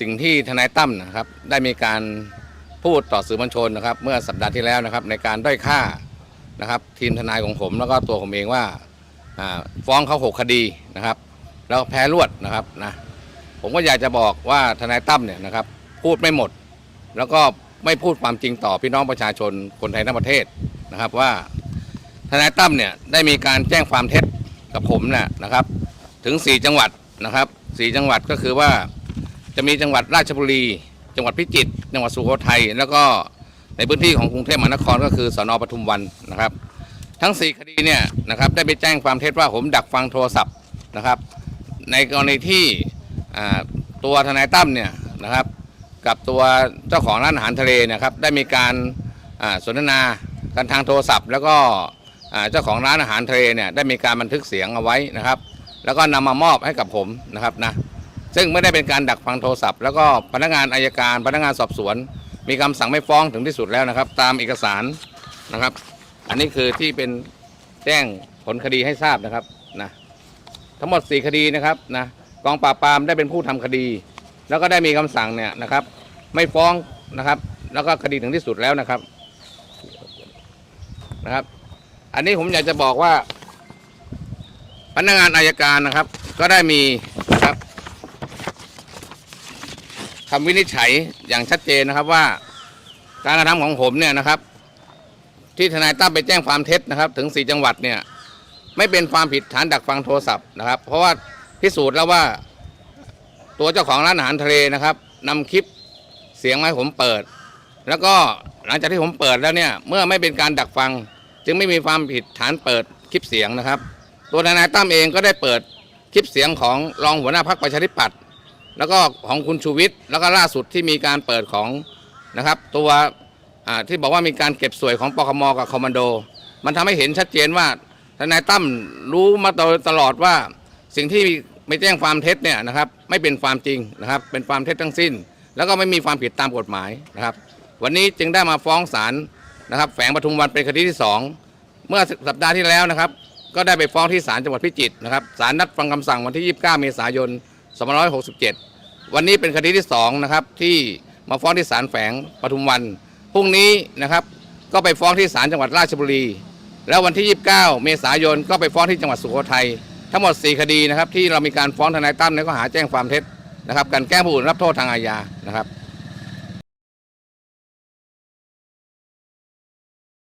สิ่งที่ทนายตั้มนะครับได้มีการพูดต่อสื่อมวลชนนะครับ เมื่อสัปดาห์ที่แล้วนะครับในการด้อยค่านะครับ ทีมทนายของผมแล้วก็ตัวผมเองว่าฟ้องเขาหกคดีนะครับ แล้วแพ้รวดนะครับนะผมก็อยากจะบอกว่าทนายตั้มเนี่ยนะครับ พูดไม่หมด แล้วก็ไม่พูดความจริงต่อพี่น้องประชาชนคนไทยทั้งประเทศนะครับว่าทนายตั้มเนี่ยได้มีการแจ้งความเท็จกับผมเนี่ยนะครับ ถึง 4 จังหวัดนะครับ 4 จังหวัดก็คือว่า จะมีจังหวัดราชบุรี จังหวัดพิจิตรจังหวัดสุโขทัยแล้วก็ในพื้นที่ของกรุงเทพมหานครก็คือสอนอปทุมวันนะครับ ทั้ง 4 คดีเนี่ยนะครับได้ไปแจ้งความเท็จว่าผมดักฟังโทรศัพท์นะครับ ในกรณีที่ตัวทนายตั้มเนี่ยนะครับ กับตัวเจ้าของร้านอาหารทะเลนะครับได้มีการสนทนากันทางโทรศัพท์ แล้วก็เจ้าของร้านอาหารทะเลเนี่ยได้มีการบันทึกเสียงเอาไว้นะครับ แล้วก็นำมามอบให้กับผมนะครับนะ ซึ่งไม่ได้เป็นการดักฟังโทรศัพท์ แล้วก็พนักงานอายการ พนักงานสอบสวน มีคำสั่งไม่ฟ้องถึงที่สุดแล้วนะครับ ตามเอกสารนะครับ อันนี้คือที่เป็นแจ้งผลคดีให้ทราบนะครับนะทั้งหมด 4 คดีนะครับนะกองปราบปรามได้เป็นผู้ทำคดี แล้วก็ได้มีคำสั่งเนี่ยนะครับ ไม่ฟ้องนะครับ แล้วก็คดีถึงที่สุดแล้วนะครับนะครับ อันนี้ผมอยากจะบอกว่า พนักงานอายการนะครับ ก็ได้มีนะ ครับคำวินิจฉัยอย่างชัดเจนนะครับว่า การกระทำของผมเนี่ยนะครับ ที่ทนายตั้มไปแจ้งความเท็จนะครับ ถึง4จังหวัดเนี่ย ไม่เป็นความผิดฐานดักฟังโทรศัพท์นะครับ เพราะว่าพิสูจน์แล้วว่า ตัวเจ้าของร้านอาหารทะเลนะครับนำคลิปเสียงมาให้ผมเปิด แล้วก็หลังจากที่ผมเปิดแล้วเนี่ย เมื่อไม่เป็นการดักฟัง จึงไม่มีความผิดฐานเปิดคลิปเสียงนะครับ ตัวทนายตั้มเองก็ได้เปิดคลิปเสียงของรองหัวหน้าพรรคประชาธิปัตย์ แล้วก็ของคุณชูวิทย์แล้วก็ล่าสุดที่มีการเปิดของนะครับ ตัวที่บอกว่ามีการเก็บสวยของปคมกับคอมมานโด มันทำให้เห็นชัดเจนว่าทนายตั้มรู้มาตลอดว่าสิ่งที่ไม่แจ้งความเท็จเนี่ยนะครับไม่เป็นความจริงนะครับ เป็นความเท็จทั้งสิ้น แล้วก็ไม่มีความผิดตามกฎหมายนะครับ วันนี้จึงได้มาฟ้องศาลนะครับ แฝงปทุมวันเป็นคดีที่สองเมื่อสัปดาห์ที่แล้วนะครับ ก็ได้ไปฟ้องที่ศาลจังหวัดพิจิตรนะครับศาลนัดฟังคำสั่งวันที่ 29 เมษายน 2567 วันนี้เป็นคดีที่สองนะครับที่มาฟ้องที่ศาลแฝงปทุมวัน พรุ่งนี้นะครับก็ไปฟ้องที่ศาลจังหวัดราชบุรี แล้ววันที่ 29 เมษายนก็ไปฟ้องที่จังหวัดสุโขทัย ทั้งหมด 4 คดีนะครับที่เรามีการฟ้องทนายตั้มในข้อหาแจ้งความเท็จนะครับการแกล้งผู้อื่นรับโทษทางอาญานะครับ